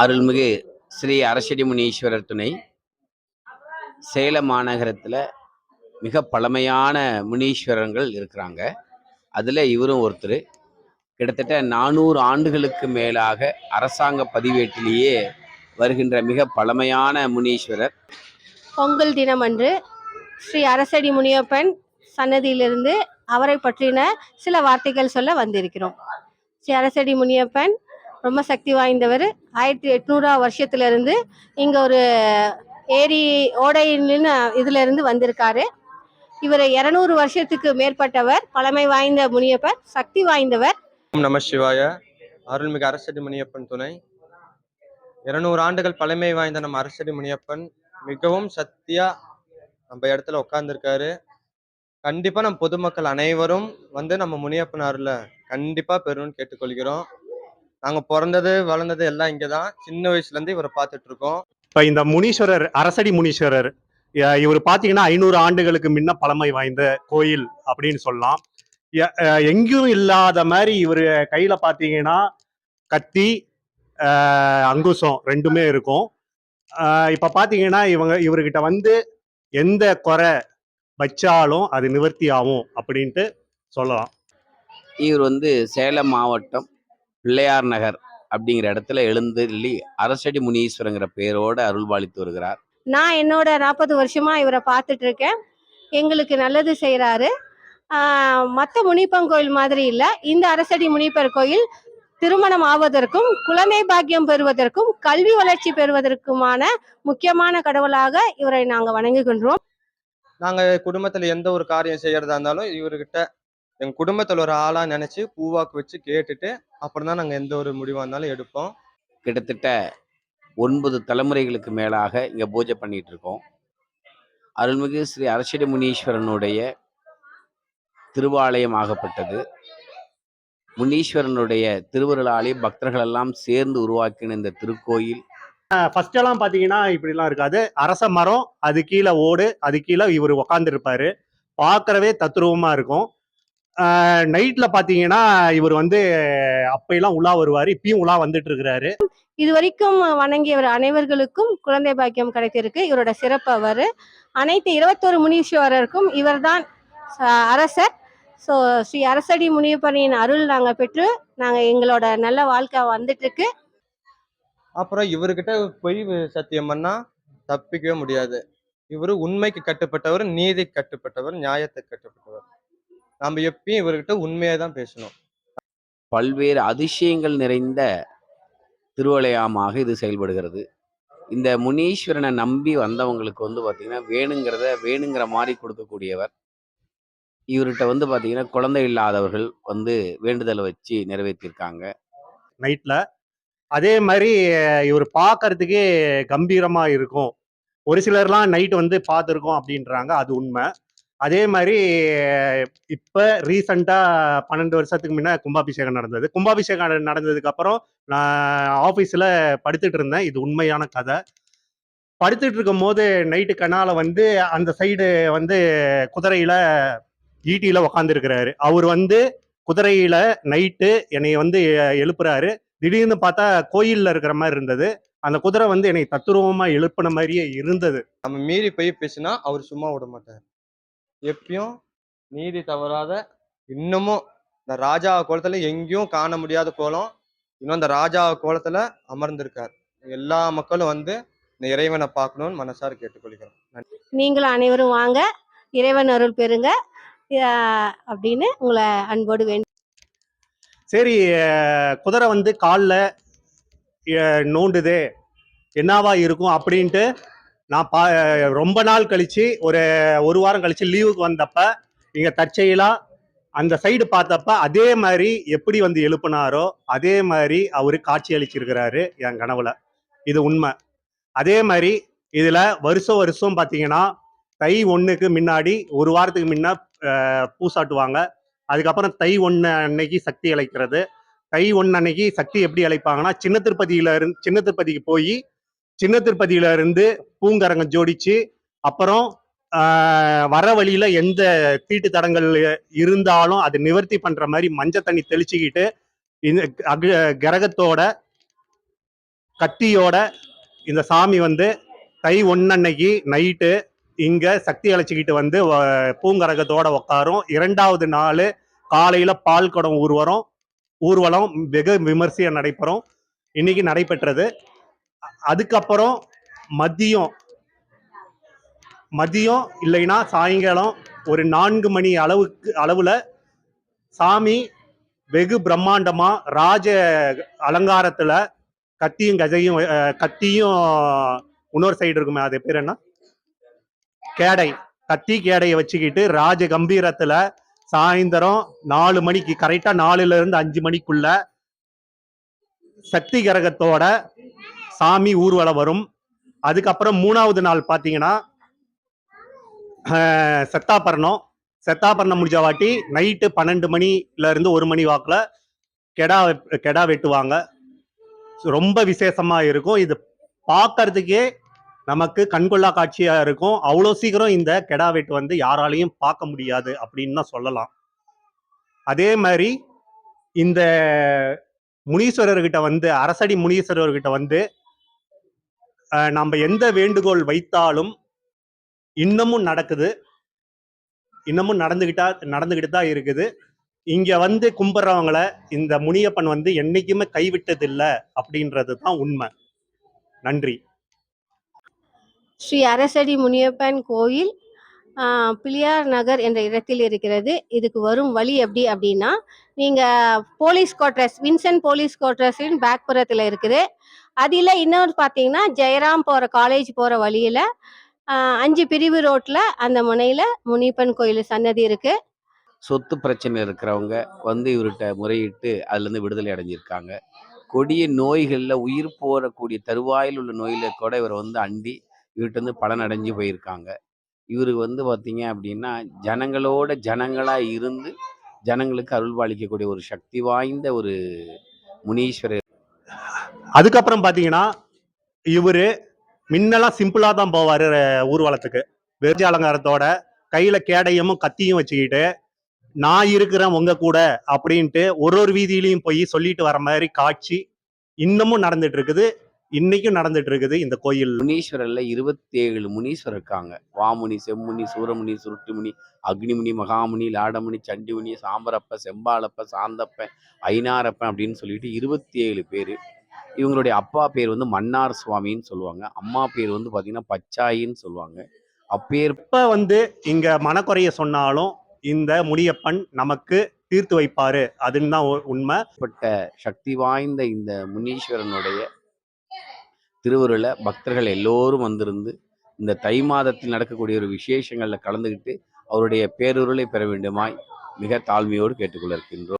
அருள்மிகு ஸ்ரீ அரசடி முனீஸ்வரர் துணை. சேலம் மாநகரத்தில் மிக பழமையான முனீஸ்வரங்கள் இருக்கிறாங்க. அதில் இவரும் ஒருத்தர். கிட்டத்தட்ட நானூறு ஆண்டுகளுக்கு மேலாக அரசாங்க பதிவேட்டிலேயே வருகின்ற மிக பழமையான முனீஸ்வரர். பொங்கல் தினம் அன்று ஸ்ரீ அரசடி முனியப்பன் சன்னதியிலிருந்து அவரை பற்றின சில வார்த்தைகள் சொல்ல வந்திருக்கிறோம். ஸ்ரீ அரசடி முனியப்பன் ரொம்ப சக்தி வாய்ந்தவர். ஆயிரத்தி எட்நூறாம் வருஷத்துலேருந்து இங்கே ஒரு ஏரி ஓடைன்னு இதுல இருந்து வந்திருக்காரு. இவர் இரநூறு வருஷத்துக்கு மேற்பட்டவர் பழமை வாய்ந்த முனியப்பர் சக்தி வாய்ந்தவர். நம சிவாய அருள்மிகு அரசடி முனியப்பன் துணை. இருநூறு ஆண்டுகள் பழமை வாய்ந்த நம்ம அரசடி முனியப்பன் மிகவும் சக்தியா நம்ம இடத்துல உட்கார்ந்துருக்காரு. கண்டிப்பா நம்ம பொதுமக்கள் அனைவரும் வந்து நம்ம முனியப்பன் அருளை கண்டிப்பா பெறணும்னு கேட்டுக்கொள்கிறோம். நாங்க பிறந்தது வளர்ந்தது எல்லாம் இங்கதான். சின்ன வயசுல இருந்து இவரை பார்த்துட்டு இருக்கோம் இப்ப இந்த முனீஸ்வரர் அரசடி முனீஸ்வரர் இவர் பாத்தீங்கன்னா ஐநூறு ஆண்டுகளுக்கு முன்ன பழமை வாய்ந்த கோயில் அப்படின்னு சொல்லலாம். எங்கேயும் இல்லாத மாதிரி இவர் கையில பாத்தீங்கன்னா கத்தி அங்குசம் ரெண்டுமே இருக்கும். இப்ப பாத்தீங்கன்னா இவங்க இவர்கிட்ட வந்து எந்த குறை வச்சாலும் அது நிவர்த்தி ஆகும் அப்படின்ட்டு சொல்லலாம். இவர் வந்து சேலம் மாவட்டம் பிள்ளையார் நகர் அப்படிங்கிற இடத்துல எழுந்தள்ளி அரசடி முனீஸ்வரங்கிற பேரோடு அருள்பாலித்து வருகிறார். நான் என்னோட நாற்பது வருஷமா இவரை பார்த்துட்டு இருக்கேன் எங்களுக்கு நல்லது செய்கிறாரு. மற்ற முனிப்பன் கோயில் மாதிரி இல்லை. இந்த அரசடி முனிப்பர் கோயில் திருமணம் ஆவதற்கும் குழந்தை பாக்கியம் பெறுவதற்கும் கல்வி வளர்ச்சி பெறுவதற்குமான முக்கியமான கடவுளாக இவரை நாங்கள் வணங்குகின்றோம். நாங்க குடும்பத்துல எந்த ஒரு காரியம் செய்யறதா இருந்தாலும் இவர்கிட்ட எங்க குடும்பத்துல ஒரு ஆளா நினைச்சு பூவாக்கு வச்சு கேட்டுட்டு அப்புறம் தான் நாங்க எந்த ஒரு முடிவா இருந்தாலும் எடுப்போம். கிட்டத்தட்ட ஒன்பது தலைமுறைகளுக்கு மேலாக இங்கே பூஜை பண்ணிட்டு இருக்கோம் அருள்மிகு ஸ்ரீ அரசடி முனீஸ்வரனுடைய திருவாலயம் ஆகப்பட்டது. முனீஸ்வரனுடைய திருவருளாலே பக்தர்கள் எல்லாம் சேர்ந்து உருவாக்கின இந்த திருக்கோயில். ஃபர்ஸ்ட் எல்லாம் பாத்தீங்கன்னா இப்படிலாம் இருக்காது. அரச மரம் அது கீழே ஓடு அது கீழே இவர் உக்காந்துருப்பாரு. பார்க்கறவே தத்ரூபமா இருக்கும். நைட்ல பாத்தீங்கன்னா இவர் வந்து அப்பெல்லாம் உலா வருவாரு இப்பயும் உலா வந்துட்டு இருக்கிறாரு இது வரைக்கும் வணங்கியவர் அனைவர்களுக்கும் குழந்தை பாக்கியம் கிடைத்திருக்கு. இவரோட சிறப்பு அவர். அனைத்து இருபத்தொரு முனீஸ்வரருக்கும் இவர்தான் அரசர். ஸோ ஸ்ரீ அரசடி முனியப்பனின் அருள் நாங்கள் பெற்று நாங்கள் எங்களோட நல்ல வாழ்க்கை வந்துட்டு இருக்கு அப்புறம் இவர்கிட்ட பொய் சத்தியம் பண்ணா தப்பிக்கவே முடியாது. இவர் உண்மைக்கு கட்டுப்பட்டவர் நீதிக்கு கட்டுப்பட்டவர் நியாயத்துக்கு கட்டுப்பட்டவர். நம்ம எப்பயும் இவர்கிட்ட உண்மையை தான் பேசணும். பல்வேறு அதிசயங்கள் நிறைந்த திருவலயமாக இது செயல்படுகிறது. இந்த முனீஸ்வரனை நம்பி வந்தவங்களுக்கு வந்து பார்த்திங்கன்னா வேணுங்கிறத வேணுங்கிற மாதிரி கொடுக்கக்கூடியவர். இவர்கிட்ட வந்து பார்த்திங்கன்னா குழந்தை இல்லாதவர்கள் வந்து வேண்டுதலை வச்சு நிறைவேற்றியிருக்காங்க நைட்ல. அதே மாதிரி இவர் பார்க்கறதுக்கே கம்பீரமா இருக்கும். ஒரு சிலர்லாம் நைட் வந்து பார்த்துருக்கோம் அப்படின்றாங்க அது உண்மை. அதே மாதிரி இப்போ ரீசண்டாக பன்னெண்டு வருஷத்துக்கு முன்னே கும்பாபிஷேகம் நடந்தது. கும்பாபிஷேகம் நடந்ததுக்கு அப்புறம் நான் ஆஃபீஸில் படுத்துட்டு இருந்தேன். இது உண்மையான கதை. படுத்துட்டு இருக்கும் போது நைட்டு கனால வந்து அந்த சைடு வந்து குதிரையில ஈட்டியில் உக்காந்துருக்கிறாரு. அவர் வந்து குதிரையில நைட்டு என்னை வந்து எழுப்புறாரு. திடீர்னு பார்த்தா கோயிலில் இருக்கிற மாதிரி இருந்தது. அந்த குதிரை வந்து என்னை தத்துருவமா எழுப்பின மாதிரியே இருந்தது. நம்ம மீறி போய் பேசினா அவர் சும்மா விட மாட்டார். எப்பயும் நீதி தவறாத இன்னமும் இந்த ராஜா கோலத்துல எங்கேயும் காண முடியாத கோலம் இன்னும் இந்த ராஜா கோலத்துல அமர்ந்திருக்கார். எல்லா மக்களும் வந்து இந்த இறைவனை பார்க்கணும்னு மனசார கேட்டுக்கொள்கிறோம். நன்றி. நீங்களும் அனைவரும் வாங்க. இறைவன் அருள் பெறுங்க. அப்படின்னு உங்களை அன்போடு வேண்டி சரி குதிரை வந்து காலில் நோண்டுது. என்னவா இருக்கும் அப்படின்ட்டு நான் பா ரொம்ப நாள் கழிச்சு ஒரு ஒரு வாரம் கழிச்சு லீவுக்கு வந்தப்ப இங்க தற்செயலா அந்த சைடு பார்த்தப்ப அதே மாதிரி எப்படி வந்து எழுப்புனாரோ அதே மாதிரி அவரு காட்சி அளிச்சிருக்கிறாரு என் கனவுல. இது உண்மை. அதே மாதிரி இதுல வருஷம் வருஷம் பார்த்தீங்கன்னா தை ஒன்றுக்கு முன்னாடி ஒரு வாரத்துக்கு முன்ன பூசாட்டுவாங்க அதுக்கப்புறம் தை ஒன்று அன்னைக்கு சக்தி அழைக்கிறது தை ஒன்று அன்னைக்கு சக்தி எப்படி அழைப்பாங்கன்னா சின்ன திருப்பதியில இருந்து சின்ன திருப்பதிக்கு போய் சின்ன திருப்பதியில இருந்து பூங்கரங்கம் ஜோடிச்சு அப்புறம் வர வழியில எந்த தீட்டு தடங்கள் இருந்தாலும் அது நிவர்த்தி பண்ற மாதிரி மஞ்சள் தண்ணி தெளிச்சுக்கிட்டு இந்த கிரகத்தோட கத்தியோட இந்த சாமி வந்து தை ஒன்னன்னைக்கு நைட்டு இங்க சக்தி அழைச்சிக்கிட்டு வந்து பூங்கரகத்தோட உட்காரும் இரண்டாவது நாள் காலையில பால் குடம் ஊர்வலம் ஊர்வலம் வெகு விமர்சையா நடைபெறும். இன்னைக்கு நடைபெற்றது. அதுக்கப்புறம் மதியம். மதியம் இல்லைன்னா சாயங்காலம் ஒரு நான்கு மணி அளவுக்கு அளவுல சாமி வெகு பிரம்மாண்டமா ராஜ அலங்காரத்துல கத்தியும் கஜையும் கத்தியும் இன்னொரு சைடு இருக்குமே அது பேர் என்ன? கேடை. கத்தி கேடையை வச்சுக்கிட்டு ராஜ கம்பீரத்துல சாயந்தரம் நாலு மணிக்கு கரெக்டா நாலுல இருந்து அஞ்சு மணிக்குள்ள சக்தி கிரகத்தோட சாமி ஊர்வலம் வரும். அதுக்கப்புறம் மூணாவது நாள் பார்த்தீங்கன்னா செத்தாபரணம். செத்தாபரணம் முடிஞ்ச வாட்டி நைட்டு பன்னெண்டு மணில இருந்து ஒரு மணி வாக்கில் கெடா கெடா வெட்டுவாங்க. ரொம்ப விசேஷமாக இருக்கும். இது பார்க்கறதுக்கே நமக்கு கண்கொள்ளா காட்சியாக இருக்கும். அவ்வளோ சீக்கிரம் இந்த கெடா வெட்டு வந்து யாராலையும் பார்க்க முடியாது அப்படின்னு தான் சொல்லலாம். அதே மாதிரி இந்த முனீஸ்வரர்கிட்ட வந்து அரசடி முனீஸ்வரர்கிட்ட வந்து நம்ம எந்த வேண்டுகோள் வைத்தாலும் இன்னமும் நடக்குது. இன்னமும் நடந்துகிட்டா நடந்துகிட்டு தான் இருக்குது. இங்க வந்து கும்பிட்றவங்கள இந்த முனியப்பன் வந்து என்னைக்குமே கைவிட்டதில்லை அப்படின்றது தான் உண்மை. நன்றி. ஸ்ரீ அரசடி முனியப்பன் கோயில் பிள்ளையார் நகர் என்ற இடத்தில் இருக்கிறது. இதுக்கு வரும் வழி எப்படி அப்படின்னா நீங்கள் போலீஸ் குவார்ட்டர்ஸ் வின்சென்ட் போலீஸ் குவார்ட்டர்ஸின் பேக் புறத்தில் இருக்குது. அதில் இன்னொரு பார்த்தீங்கன்னா ஜெயராம் போகிற காலேஜ் போகிற வழியில் அஞ்சு பிரிவு ரோட்டில் அந்த முனையில் முனிப்பன் கோயில் சன்னதி இருக்குது சொத்து பிரச்சனை இருக்கிறவங்க வந்து இவர்கிட்ட முறையிட்டு அதுலேருந்து விடுதலை அடைஞ்சிருக்காங்க. கொடிய நோய்களில் உயிர் போகக்கூடிய தருவாயில் உள்ள நோயில் கூட இவர் வந்து அண்டி இவர்கிட்ட வந்து பலன் அடைஞ்சு போயிருக்காங்க. இவர் வந்து பார்த்தீங்க அப்படின்னா ஜனங்களோட ஜனங்களாக இருந்து ஜனங்களுக்கு அருள்பாலிக்கக்கூடிய ஒரு சக்தி வாய்ந்த ஒரு முனீஸ்வரர். அதுக்கப்புறம் பார்த்தீங்கன்னா இவர் முன்னெல்லாம் சிம்பிளாக தான் போவார் ஊர்வலத்துக்கு. வெறிஞ்ச அலங்காரத்தோட கையில் கேடயமும் கத்தியும் வச்சுக்கிட்டு நான் இருக்கிறேன் உங்க கூட அப்படின்ட்டு ஒரு ஒரு வீதியிலையும் போய் சொல்லிட்டு வர மாதிரி காட்சி இன்னமும் நடந்துட்டு இருக்குது. இன்னைக்கும் நடந்துட்டு இருக்குது இந்த கோயில். முனீஸ்வரர்ல இருபத்தேழு முனீஸ்வரர் இருக்காங்க. வாமுனி செம்முனி சூரமுனி சுருட்டுமுனி அக்னிமுனி மகாமுனி லாடமுனி சண்டிமுனி சாம்பரப்ப செம்பாலப்ப சாந்தப்ப ஐனாரப்பன் அப்படின்னு சொல்லிட்டு இருபத்தி ஏழு பேர். இவங்களுடைய அப்பா பேர் வந்து மன்னார் சுவாமின்னு சொல்லுவாங்க. அம்மா பேர் வந்து பார்த்தீங்கன்னா பச்சாயின்னு சொல்லுவாங்க. அப்பேர் எப்ப வந்து இங்க மனக்குறைய சொன்னாலும் இந்த முனியப்பன் நமக்கு தீர்த்து வைப்பாரு. அதுன்னு தான் உண்மை. சக்தி வாய்ந்த இந்த முனீஸ்வரனுடைய திருவருளை பக்தர்கள் எல்லோரும் வந்திருந்து இந்த தை மாதத்தில் நடக்கக்கூடிய ஒரு விசேஷங்களில் கலந்துக்கிட்டு அவருடைய பேருருளை பெற வேண்டுமாய் மிக தாழ்மையோடு கேட்டுக்கொள்ள இருக்கின்றோம்.